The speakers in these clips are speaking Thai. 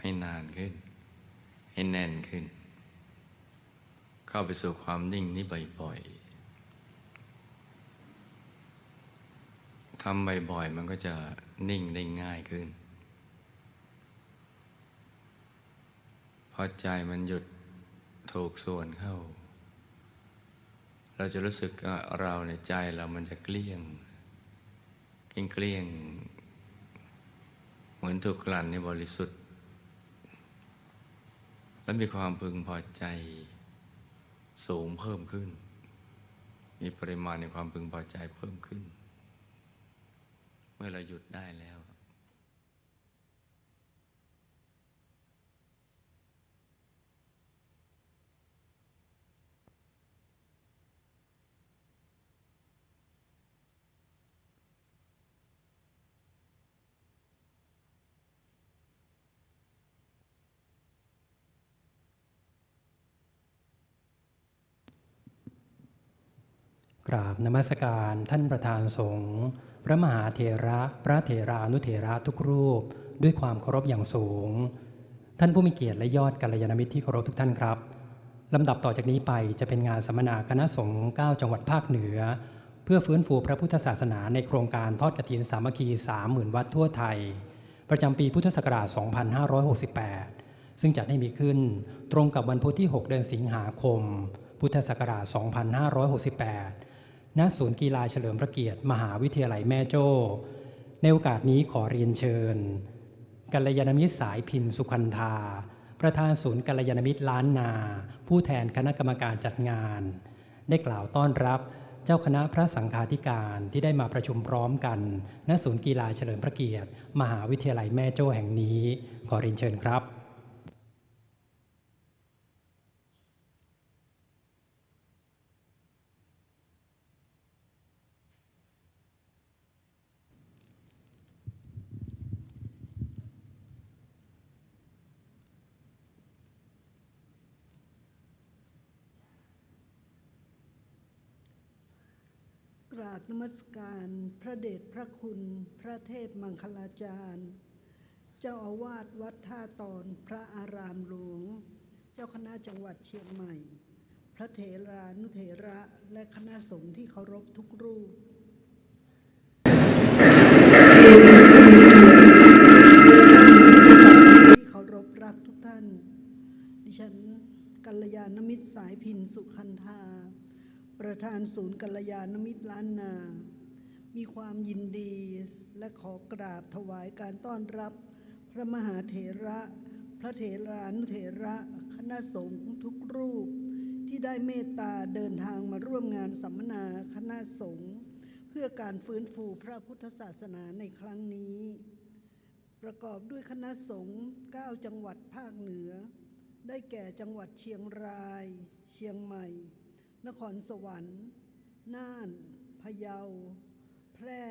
ให้นานขึ้น ให้แน่นขึ้น เข้าไปสู่ความนิ่งนี้บ่อยๆทำบ่อยๆมันก็จะนิ่งได้ง่ายขึ้นพอใจมันหยุดถูกส่วนเข้า เราจะรู้สึกว่าเราในใจเรามันจะเกลี้ยงเกลี้ยงเหมือนถูกกลั่นในบริสุทธิ์ และมีความพึงพอใจสูงเพิ่มขึ้น มีปริมาณในความพึงพอใจเพิ่มขึ้น เมื่อเราหยุดได้แล้ว กราบนมัสการท่านประธานสงฆ์พระมหาเถระพระเถรานุเถระทุกรูป ด้วยความเคารพอย่างสูง ท่านผู้มีเกียรติและยอดกัลยาณมิตรที่เคารพทุกท่านครับลำดับต่อจากนี้ไปจะเป็นงานสัมมนาคณะสงฆ์9จังหวัดภาคเหนือ เพื่อฟื้นฟูพระพุทธศาสนาในโครงการทอดกฐินสามัคคี 30,000 วัดทั่วไทย ประจำปีพุทธศักราช 2568 ซึ่งจัดให้มีขึ้นตรงกับวันพุธที่ 6 เดือนสิงหาคม พุทธศักราช 2568 ณศูนย์กีฬาเฉลิมพระเกียรติ มหาวิทยาลัยแม่โจ้ ในโอกาสนี้ขอเรียนเชิญกัลยาณมิตรสายพินสุขันธา ประธานศูนย์กัลยาณมิตรล้านนา ผู้แทนคณะกรรมการจัดงาน ได้กล่าวต้อนรับเจ้าคณะพระสังฆาธิการที่ได้มาประชุมพร้อมกัน ณศูนย์กีฬาเฉลิมพระเกียรติ มหาวิทยาลัยแม่โจ้แห่งนี้ ขอเรียนเชิญครับ ราบนมัสการ พระเดชพระคุณ พระเทพมังคลาจารย์ เจ้าอาวาสวัดท่าตอนพระอารามหลวง เจ้าคณะจังหวัดเชียงใหม่ พระเถรานุเถระและคณะสงฆ์ที่เคารพทุกรูปที่เคารพรักทุกท่าน ดิฉันกัลยาณมิตรสายพินสุขันธา ประธานศูนย์กัลยาณมิตรล้านนา มีความยินดีและขอกราบถวายการต้อนรับ พระมหาเถระ พระเถรานุเถระ คณะสงฆ์ทุกรูป ที่ได้เมตตาเดินทางมาร่วมงานสัมมนาคณะสงฆ์เพื่อการฟื้นฟูพระพุทธศาสนาในครั้งนี้ ประกอบด้วยคณะสงฆ์9จังหวัดภาคเหนือ ได้แก่จังหวัดเชียงราย เชียงใหม่ นครสวรรค์ น่าน พะเยา แพร่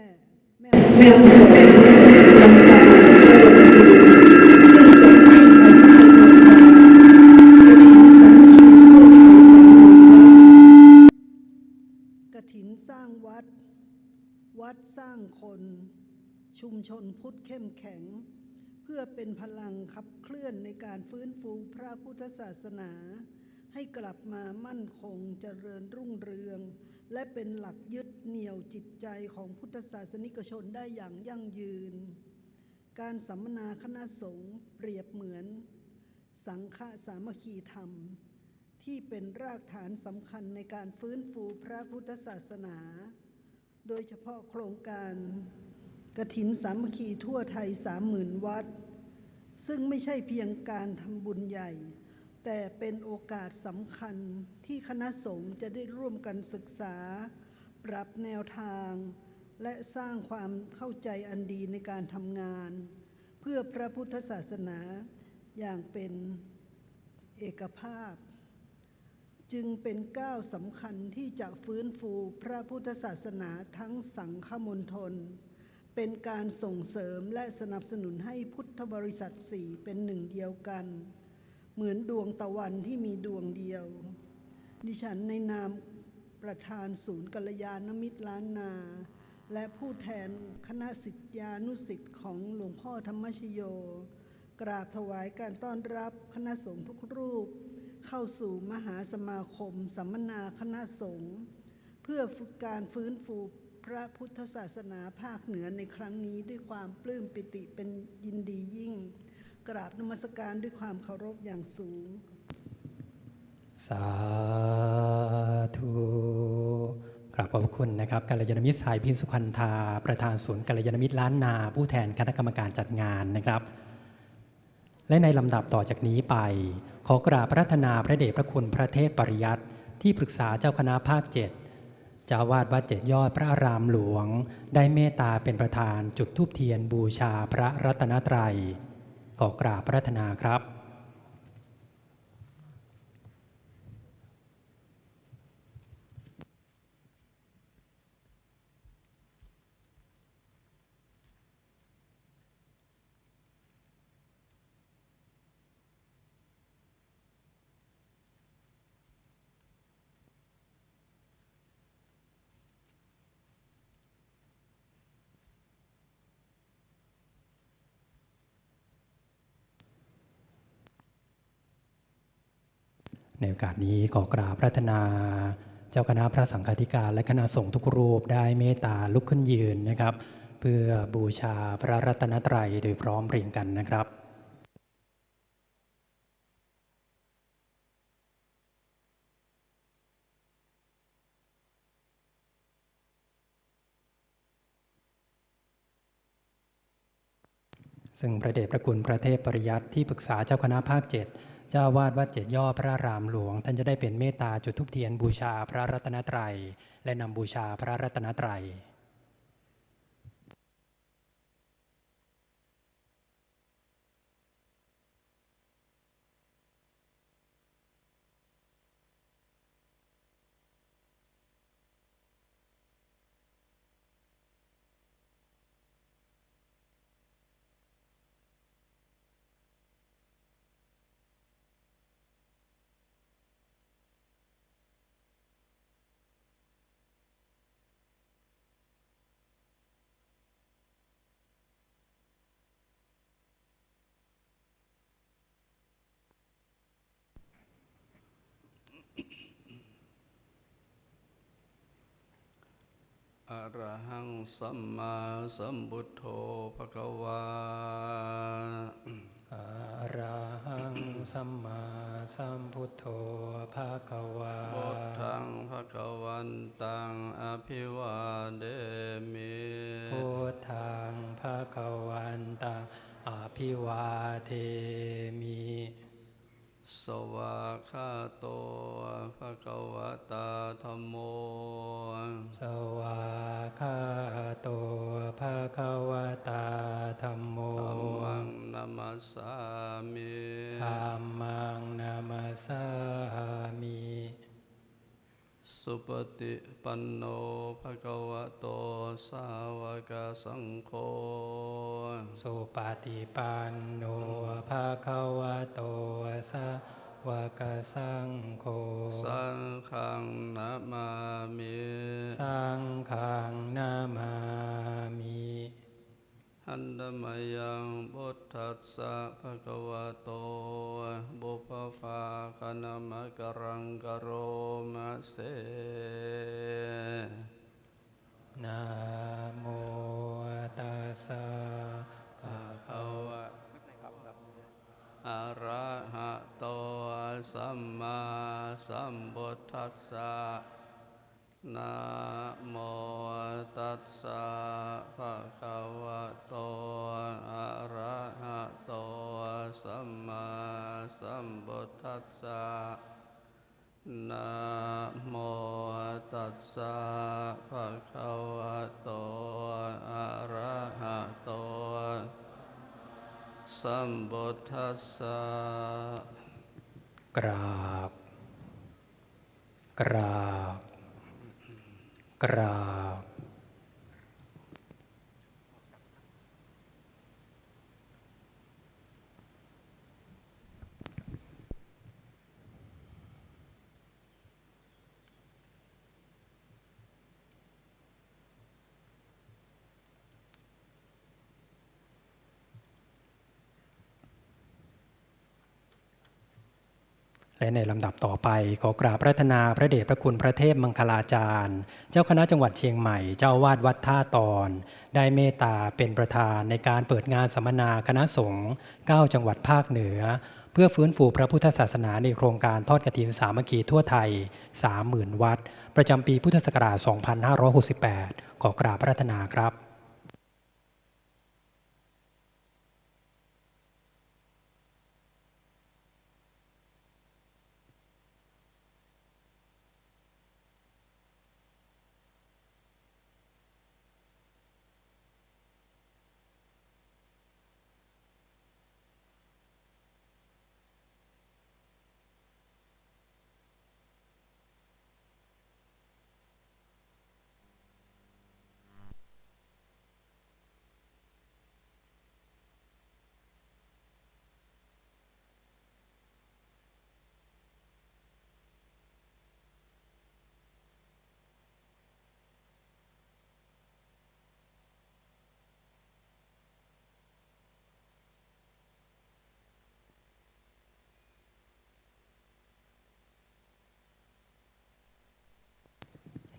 แม่ฮ่องสอนลำปางซึ่งจะตั้งภายใต้โครงการกฐินสามัคคีทั่วไทยสามหมื่นวัดกฐินสร้างวัด วัดสร้างคน ชุมชนพุทธเข้มแข็ง เพื่อเป็นพลังขับเคลื่อนในการฟื้นฟูพระพุทธศาสนา ให้กลับมามั่นคงเจริญรุ่งเรือง และเป็นหลักยึดเหนี่ยวจิตใจของพุทธศาสนิกชนได้อย่างยั่งยืน การสัมมนาคณะสงฆ์เปรียบเหมือน สังฆสามัคคีธรรม ที่เป็นรากฐานสำคัญในการฟื้นฟูพระพุทธศาสนา โดยเฉพาะโครงการกฐินสามัคคีทั่วไทยสามหมื่นวัด ซึ่งไม่ใช่เพียงการทำบุญใหญ่ แต่เป็นโอกาสสำคัญที่คณะสงฆ์จะได้ร่วมกันศึกษา ปรับแนวทาง และสร้างความเข้าใจอันดีในการทำงาน เพื่อพระพุทธศาสนาอย่างเป็นเอกภาพ จึงเป็นก้าวสำคัญที่จะฟื้นฟูพระพุทธศาสนาทั้งสังฆมณฑลเป็นการส่งเสริมและสนับสนุนให้พุทธบริษัทสี่เป็นหนึ่งเดียวกัน เหมือนดวงตะวันที่มีดวงเดียว ดิฉันในนามประธานศูนย์กัลยาณมิตรล้านนา และผู้แทนคณะสิทธานุสิทธิ์ของหลวงพ่อธรรมชโย กราบถวายการต้อนรับคณะสงฆ์ทุกรูป เข้าสู่มหาสมาคมสัมมนาคณะสงฆ์เพื่อฝึกการฟื้นฟูพระพุทธศาสนาภาคเหนือในครั้งนี้ด้วยความปลื้มปิติเป็นยินดียิ่ง กราบนมัสการด้วยความเคารพอย่างสูง สาธุกราบขอบคุณนะครับกัลยาณมิตรสายพินสุขันธา ประธานศูนย์กัลยาณมิตรล้านนา ผู้แทนคณะกรรมการจัดงานนะครับ และในลำดับต่อจากนี้ไป ขอกราบพระรัตนาพระเดชพระคุณพระเทพปริยัติที่ปรึกษาเจ้าคณะภาคเจ็ดจ้าวาดวัดเจ็ดยอดพระอารามหลวง ได้เมตตาเป็นประธานจุดธูปเทียนบูชาพระรัตนตรัย ขอกราบพระรัตนาครับ ในโอกาสนี้ขอกราบพระธนา เจ้าคณะพระสังฆาธิการ และคณะสงฆ์ทุกรูปได้เมตตาลุกขึ้นยืนนะครับ เพื่อบูชาพระรัตนตรัยโดยพร้อมเพรียงกันนะครับซึ่งพระเดชพระคุณพระเทพปริยัติที่ปรึกษาเจ้าคณะภาคเจ็ด จ้าวาดวัดเจ็ดย่อพระรามหลวง ท่านจะได้เป็นเมตตาจุดทุกเทียนบูชาพระรัตนตรัย และนำบูชาพระรัตนตรัย อะระหังสัมมาสัมพุทโธภะคะวาอะระหังสัมมาสัมพุทโธภาควาพุทธังภะคะวันตังอภิวาเดมิพุทธังภาควันตังอภิวาเทมิสวาคาโตภะคะวะตาธัมโม สวาคาโตภาควตาธรรมโมธัมมังนัมสสามิธรรมังนามาสามิสุปฏิปันโนภะคะวะโตสาวกสังโฆสุปฏิปันโนภาควโตสาว กสังโฆสังฆังนามามิสังฆังนามามิหันธมยังพุทธัสสะภะคะวะโต บุพภาคณมะกรังกโรมะเส สัมมาสัมพุทธัสสะนะโมตัสสะภะคะวะโต อะระหะโต สัมมาสัมพุทธัสสะนะโมตัสสะภะคะวะโต อะระหะโต สัมพุทธัสสะ กราบ กราบ กราบ และในลำดับต่อไปขอกราบพระธนาพระเดชพระคุณพระเทพมังคลาจารย์ เจ้าคณะจังหวัดเชียงใหม่ เจ้าวาดวัดท่าตอน ได้เมตตาเป็นประธานในการเปิดงานสัมมนาคณะสงฆ์9จังหวัดภาคเหนือ เพื่อฟื้นฟูพระพุทธศาสนาในโครงการทอดกฐินสามัคคีทั่วไทย 30,000 วัด ประจำปีพุทธศักราช 2568 ขอกราบพระธนาครับ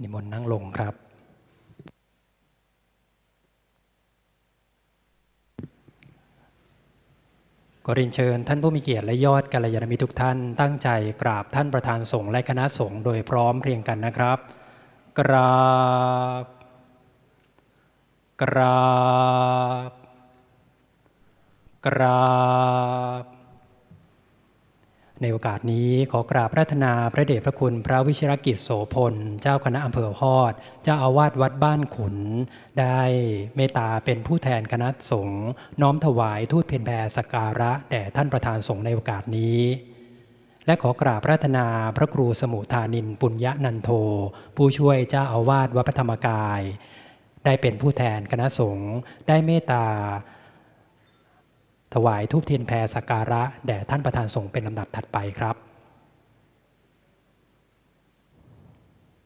นิมนต์นั่งลงครับขอเรียนเชิญท่านผู้มีเกียรติและยอดกัลยาณมิตรทุกท่านตั้งใจกราบท่านประธานสงฆ์และคณะสงฆ์โดยพร้อมเพรียงกันนะครับ กราบ กราบ กราบ ในโอกาสนี้ขอกราบพระธนาพระเดชพระคุณพระวิชรกิจโสพล เจ้าคณะอำเภอฮอด เจ้าอาวาสวัดบ้านขุน ได้เมตตาเป็นผู้แทนคณะสงฆ์น้อมถวายทูตเพียนแพรสการะแด่ท่านประธานสงฆ์ในโอกาสนี้ และขอกราบพระธนาพระครูสมุทานินปุญญนันโท ผู้ช่วยเจ้าอาวาสวัดพระธรรมกาย ได้เป็นผู้แทนคณะสงฆ์ได้เมตตา ถวายทูปเทียนแพรสักการะแด่ท่านประธานสงฆ์เป็นลำดับถัดไปครับ